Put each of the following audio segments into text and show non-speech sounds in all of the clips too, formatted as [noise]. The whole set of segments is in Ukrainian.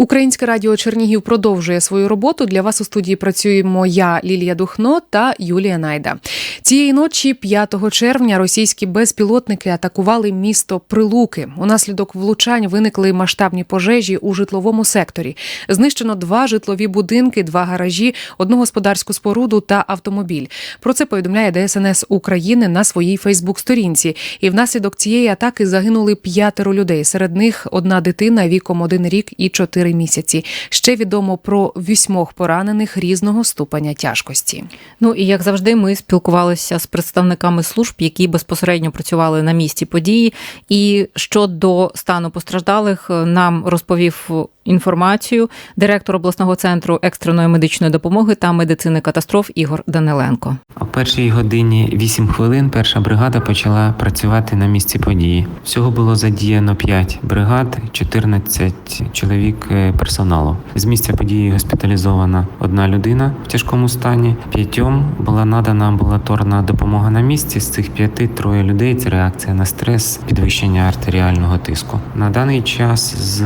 Українське радіо Чернігів продовжує свою роботу. Для вас у студії працюємо я, Лілія Духно та Юлія Найда. Цієї ночі, 5 червня, російські безпілотники атакували місто Прилуки. Унаслідок влучань виникли масштабні пожежі у житловому секторі. Знищено два житлові будинки, два гаражі, одну господарську споруду та автомобіль. Про це повідомляє ДСНС України на своїй Фейсбук-сторінці. І внаслідок цієї атаки загинули п'ятеро людей. Серед них одна дитина віком один рік і чотири місяці. Ще відомо про вісьмох поранених різного ступеня тяжкості. Ну і як завжди, ми спілкувалися з представниками служб, які безпосередньо працювали на місці події. І щодо стану постраждалих, нам розповів інформацію директор обласного центру екстреної медичної допомоги та медицини катастроф Ігор Даниленко. О першій годині 8 хвилин перша бригада почала працювати на місці події. Всього було задіяно 5 бригад, 14 чоловік е, персоналу. З місця події госпіталізована одна людина в тяжкому стані. П'ятьом була надана амбулаторна допомога на місці. З цих п'яти троє людей це реакція на стрес, підвищення артеріального тиску. На даний час з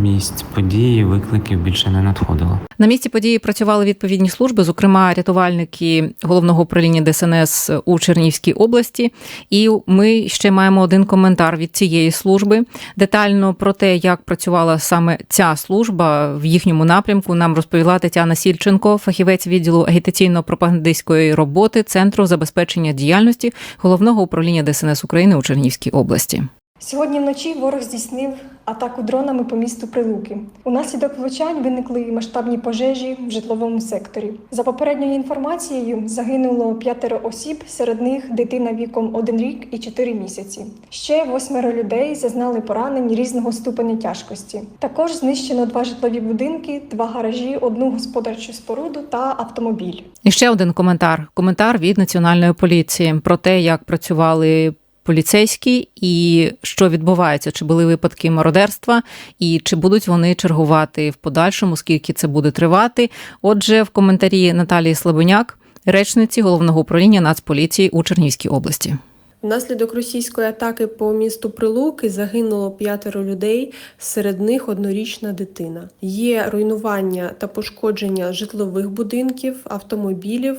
місць події викликів більше не надходило. На місці події працювали відповідні служби, зокрема рятувальники головного управління ДСНС у Чернігівській області. І ми ще маємо один коментар від цієї служби. Детально про те, як працювала саме ця служба в їхньому напрямку, нам розповіла Тетяна Сільченко, фахівець відділу агітаційно-пропагандистської роботи Центру забезпечення діяльності головного управління ДСНС України у Чернігівській області. Сьогодні вночі ворог здійснив атаку дронами по місту Прилуки. Унаслідок влучань виникли масштабні пожежі в житловому секторі. За попередньою інформацією, загинуло п'ятеро осіб, серед них дитина віком 1 рік і 4 місяці. Ще восьмеро людей зазнали поранень різного ступеня тяжкості. Також знищено два житлові будинки, два гаражі, одну господарчу споруду та автомобіль. І ще один коментар: коментар від національної поліції про те, як працювали поліцейські і що відбувається, чи були випадки мародерства, і чи будуть вони чергувати в подальшому, скільки це буде тривати. Отже, в коментарі Наталії Слабоняк, речниці головного управління Нацполіції у Чернівській області. Внаслідок російської атаки по місту Прилуки загинуло п'ятеро людей, серед них однорічна дитина. Є руйнування та пошкодження житлових будинків, автомобілів.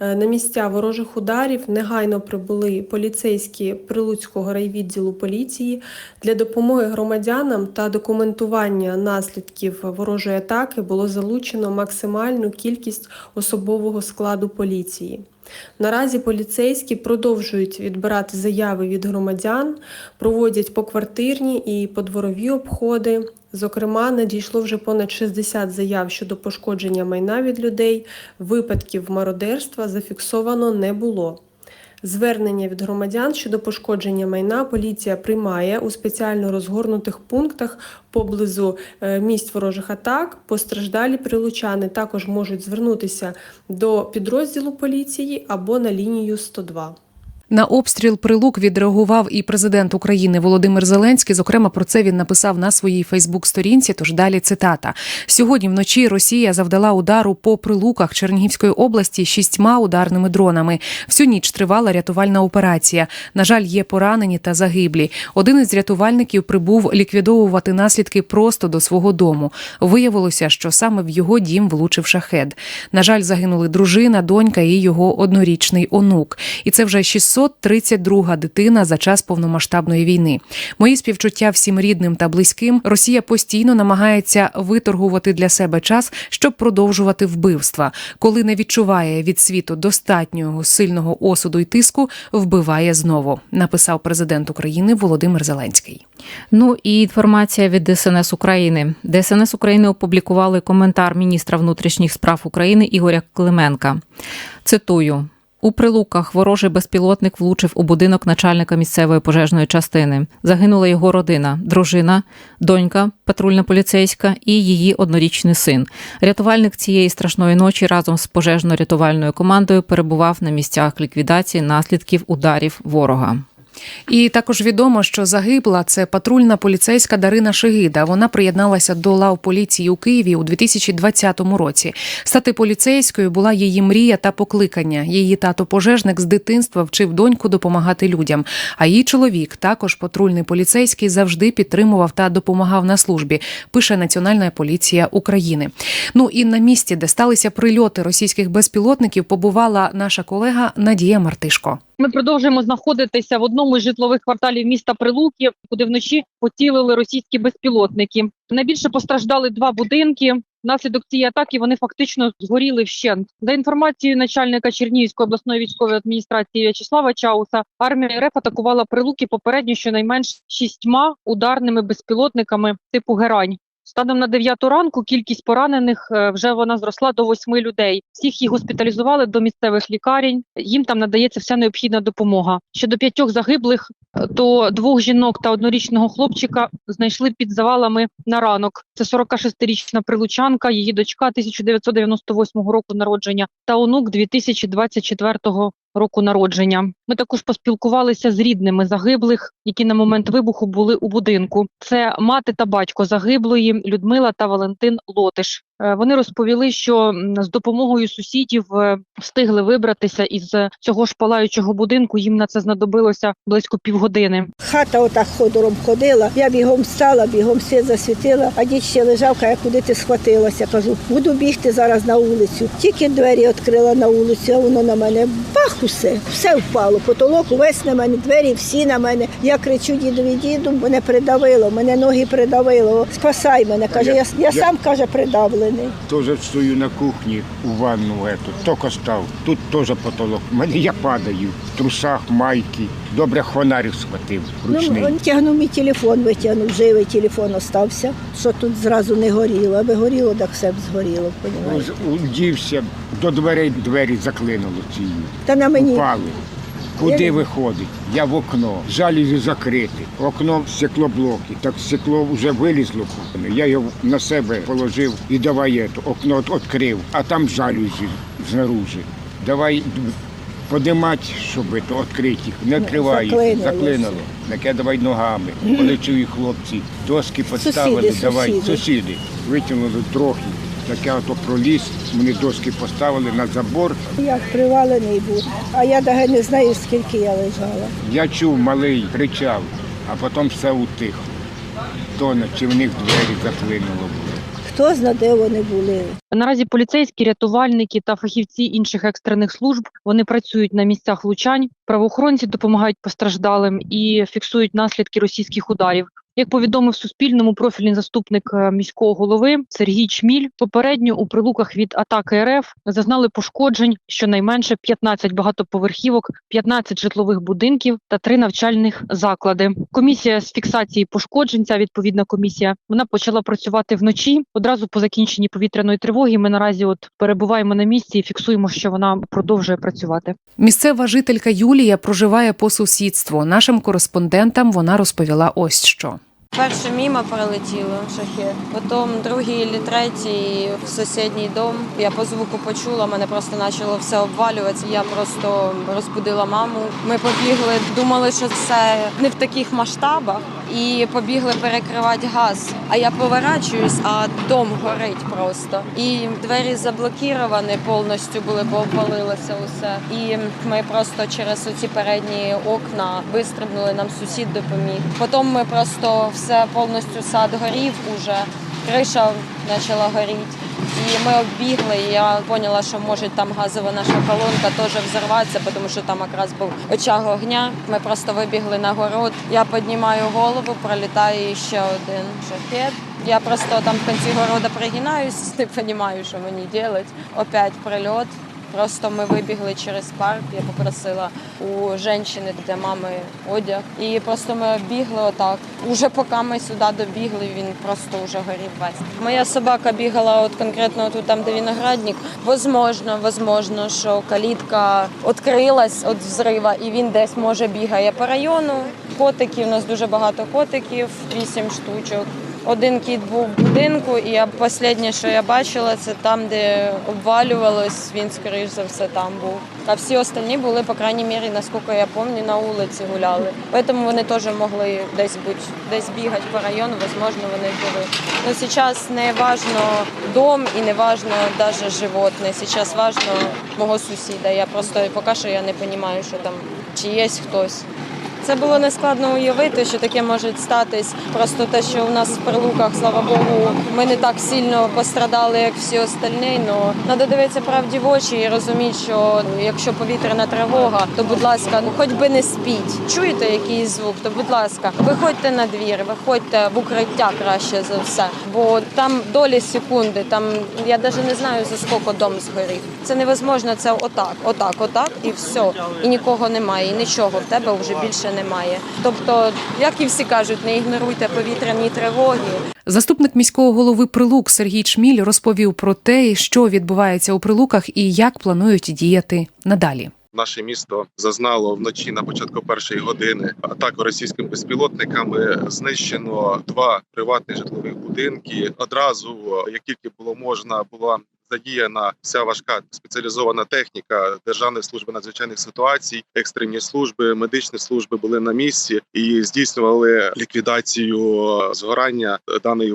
Е, На місця ворожих ударів негайно прибули поліцейські Прилуцького райвідділу поліції для допомоги громадянам та документування наслідків ворожої атаки було залучено максимальну кількість особового складу поліції. Наразі поліцейські продовжують відбирати заяви від громадян, проводять поквартирні і подворові обходи. Зокрема, надійшло вже понад 60 заяв щодо пошкодження майна від людей. Випадків мародерства зафіксовано не було. Звернення від громадян щодо пошкодження майна поліція приймає у спеціально розгорнутих пунктах поблизу е, місць ворожих атак. Постраждалі прилучани також можуть звернутися до підрозділу поліції або на лінію 102. На обстріл прилук відреагував і президент України Володимир Зеленський. Зокрема, про це він написав на своїй Фейсбук-сторінці. Тож далі цитата: сьогодні вночі Росія завдала удару по прилуках Чернігівської області шістьма ударними дронами. Всю ніч тривала рятувальна операція. На жаль, є поранені та загиблі. Один із рятувальників прибув ліквідовувати наслідки просто до свого дому. Виявилося, що саме в його дім влучив шахед. На жаль, загинули дружина, донька і його однорічний онук. І це вже 600 632 дитина за час повномасштабної війни. Мої співчуття всім рідним та близьким. Росія постійно намагається виторгувати для себе час, щоб продовжувати вбивства. Коли не відчуває від світу достатнього сильного осуду й тиску, вбиває знову. Написав президент України Володимир Зеленський. Ну і інформація від ДСНС України. ДСНС України опублікували коментар міністра внутрішніх справ України Ігоря Клименка. Цитую. У прилуках ворожий безпілотник влучив у будинок начальника місцевої пожежної частини. Загинула його родина, дружина, донька, патрульна поліцейська і її однорічний син. Рятувальник цієї страшної ночі разом з пожежно-рятувальною командою перебував на місцях ліквідації наслідків ударів ворога. І також відомо, що загибла це патрульна поліцейська Дарина Шигида. Вона приєдналася до лав поліції у Києві у 2020 році. Стати поліцейською була її мрія та покликання. Її тато пожежник з дитинства вчив доньку допомагати людям. А її чоловік, також патрульний поліцейський, завжди підтримував та допомагав на службі. Пише Національна поліція України. Ну і на місці, де сталися прильоти російських безпілотників, побувала наша колега Надія Мартишко. Ми продовжуємо знаходитися в одному із житлових кварталів міста Прилуки, куди вночі поцілили російські безпілотники. Найбільше постраждали два будинки. Внаслідок цієї атаки вони фактично згоріли вщент. За інформацією начальника Чернігівської обласної військової адміністрації В'ячеслава Чауса, армія РФ атакувала Прилуки попередньо щонайменш шістьма ударними безпілотниками типу Герань. Станом на 9 ранку кількість поранених е, вже вона зросла до 8 людей. Всіх їх госпіталізували до місцевих лікарень. Їм там надається вся необхідна допомога. Щодо п'ятьох загиблих, е, то двох жінок та однорічного хлопчика знайшли під завалами на ранок. Це 46-річна прилучанка, її дочка 1998 року народження та онук 2024 року народження. Ми також поспілкувалися з рідними загиблих, які на момент вибуху були у будинку. Це мати та батько загиблої Людмила та Валентин Лотиш. Е, Вони розповіли, що з допомогою сусідів е, встигли вибратися із цього ж палаючого будинку. Їм на це знадобилося близько півгодини. Хата отак ходором ходила. Я бігом встала, бігом все засвітила, а дід ще лежав, каже, куди ти схватилася. Кажу, буду бігти зараз на вулицю. Тільки двері відкрила на вулицю, а воно на мене бах усе, все впало. Потолок увесь на мене, двері всі на мене. Я кричу дідові, діду, мене придавило, мене ноги придавило. Спасай мене. Каже, я, я сам каже придавлений. Тоже стою на кухні у ванну эту, тільки став. Тут теж потолок. У мене я падаю в трусах, майки. Добре хвонарик схватив ручний. Ну, тягнув мій телефон, витягнув, живий телефон остався, що тут зразу не горіло, аби горіло, так все б згоріло? Удівся, до дверей двері заклинуло цією. Та на мені Упали. Куди виходить? Я в окно. Жалюзі закрити. Окно стеклоблоки. Так стекло вже вилізло. Я його на себе положив і давай ето, окно відкрив, а там жалюзі знаружи. Давай подимати, щоб ето, відкрити їх. Не заклинило заклинило. Таке давай ногами. Коли чую хлопці, доски поставили, Сусіди, давай, сусіди. сусіди. Витягнули трохи. Так я ото проліз, мені доски поставили на забор. як привалений був, а я навіть не знаю, скільки я лежала. Я чув, малий кричав, а потім все утихло. То чи в них двері заклинуло було. Хто зна, де вони були. Наразі поліцейські, рятувальники та фахівці інших екстрених служб вони працюють на місцях влучань. Правоохоронці допомагають постраждалим і фіксують наслідки російських ударів. Як повідомив Суспільному профільний заступник е, міського голови Сергій Чміль, попередньо у прилуках від атаки РФ зазнали пошкоджень щонайменше 15 багатоповерхівок, 15 житлових будинків та 3 навчальних заклади. Комісія з фіксації пошкоджень, ця відповідна комісія, вона почала працювати вночі. Одразу по закінченні повітряної тривоги. Ми наразі от перебуваємо на місці і фіксуємо, що вона продовжує працювати. Місцева жителька Юлія проживає по сусідству. Нашим кореспондентам вона розповіла ось що. Перше мімо прилетіло шахет, потім другий третій в сусідній дом. Я по звуку почула, мене просто почало все обвалюватися. Я просто розбудила маму. Ми побігли, думали, що все не в таких масштабах, і побігли перекривати газ. А я поворачуюсь, а дом горить просто. І двері заблоковані повністю були, бо обвалилося усе. І ми просто через оці передні окна вистрибнули, нам сусід допоміг. Потім ми просто все повністю сад горів уже. Криша почала горіти. І ми оббігли, і я поняла, що може там газова наша колонка теж взорватися, тому що там якраз був очаг огня. Ми просто вибігли на город. Я піднімаю голову, пролітає ще один шахет. Я просто там в кінці города пригинаюсь, [laughs] не розумію, що мені робити. Опять прильот. Просто ми вибігли через парк. Я попросила у жінки, де мами одяг. І просто ми бігли отак. Уже поки ми сюди добігли, він просто вже горів весь. Моя собака бігала от конкретно тут, там, де виноградник. Возможно, возможно, що калітка відкрилась від взрива, і він десь може бігає по району. Котиків у нас дуже багато котиків, вісім штучок. Один кіт був в будинку, і я останнє, що я бачила, це там, де обвалювалось, він, скоріш за все, там був. А всі остальні були, по крайній мірі, наскільки я пам'ятаю, на вулиці гуляли. Тому вони теж могли десь бути, десь бігати по району, можливо, вони були. Но зараз не важно дом і не важно навіть животне. Зараз важно мого сусіда. Я просто поки що я не розумію, що там чи є хтось. Це було нескладно уявити, що таке може статись. Просто те, що у нас в прилуках, слава Богу, ми не так сильно пострадали, як всі остальні. Но треба дивитися правді в очі і розуміти, що якщо повітряна тривога, то будь ласка, ну хоч би не спіть. Чуєте якийсь звук, то будь ласка, виходьте на двір, виходьте в укриття краще за все. Бо там долі секунди, там я навіть не знаю за скільки дом згорів. Це невозможно, це отак, отак, отак, і все. І нікого немає, і нічого в тебе вже більше немає. Тобто, як і всі кажуть, не ігноруйте повітряні тривоги. Заступник міського голови Прилук Сергій Чміль розповів про те, що відбувається у Прилуках і як планують діяти надалі. Наше місто зазнало вночі на початку першої години атак російськими безпілотниками. Знищено два приватні житлових будинки. Одразу, як тільки було можна, була задіяна вся важка спеціалізована техніка Державної служби надзвичайних ситуацій, екстрені служби, медичні служби були на місці і здійснювали ліквідацію згорання даної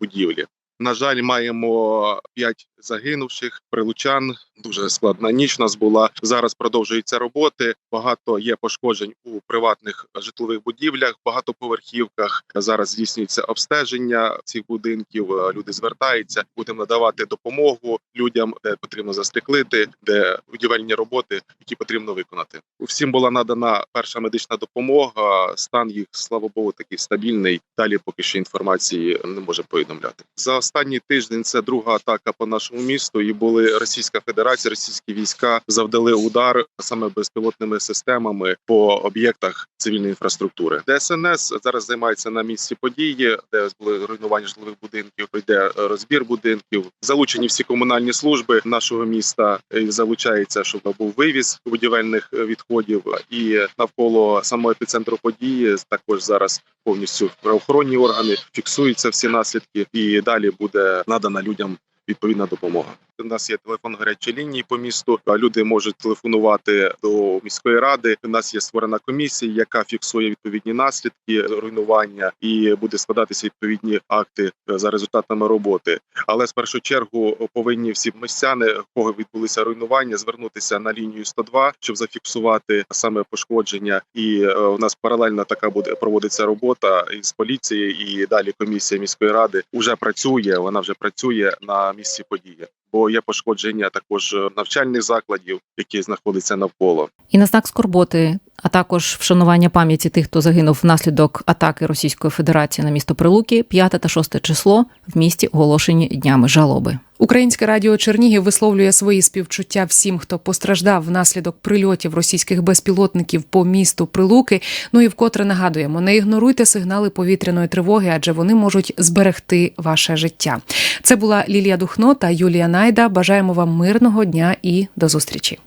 будівлі. На жаль, маємо п'ять загинувших прилучан. Дуже складна ніч у нас була. Зараз продовжуються роботи. Багато є пошкоджень у приватних житлових будівлях, багатоповерхівках. Зараз здійснюється обстеження цих будинків. Люди звертаються. Будемо надавати допомогу людям, де потрібно застеклити, де будівельні роботи, які потрібно виконати. Всім була надана перша медична допомога. Стан їх, слава Богу, такий стабільний. Далі поки що інформації не може повідомляти. За останній тиждень це друга атака по нашому місту. І були Російська Федерація, російські війська завдали удар саме безпілотними системами по об'єктах цивільної інфраструктури. ДСНС зараз займається на місці події, де були руйнування житлових будинків. Йде розбір будинків. Залучені всі комунальні служби нашого міста. І залучається, щоб був вивіз будівельних відходів. І навколо самого епіцентру події також зараз повністю правоохоронні органи фіксуються всі наслідки, і далі буде надана людям відповідна допомога. У нас є телефон гарячої лінії по місту. Люди можуть телефонувати до міської ради. У нас є створена комісія, яка фіксує відповідні наслідки руйнування, і буде складатися відповідні акти за результатами роботи. Але з першу чергу повинні всі містяни, кого відбулися руйнування, звернутися на лінію 102, щоб зафіксувати саме пошкодження. І е, у нас паралельно така буде проводиться робота із поліцією, і далі комісія міської ради вже працює. Вона вже працює на місці події. Бо є пошкодження також навчальних закладів, які знаходяться навколо. І на знак скорботи, а також вшанування пам'яті тих, хто загинув внаслідок атаки Російської Федерації на місто Прилуки, 5 та 6 число в місті оголошені днями жалоби. Українське радіо Чернігів висловлює свої співчуття всім, хто постраждав внаслідок прильотів російських безпілотників по місту Прилуки. Ну і вкотре нагадуємо, не ігноруйте сигнали повітряної тривоги, адже вони можуть зберегти ваше життя. Це була Лілія Духно та Юлія Найда. Бажаємо вам мирного дня і до зустрічі.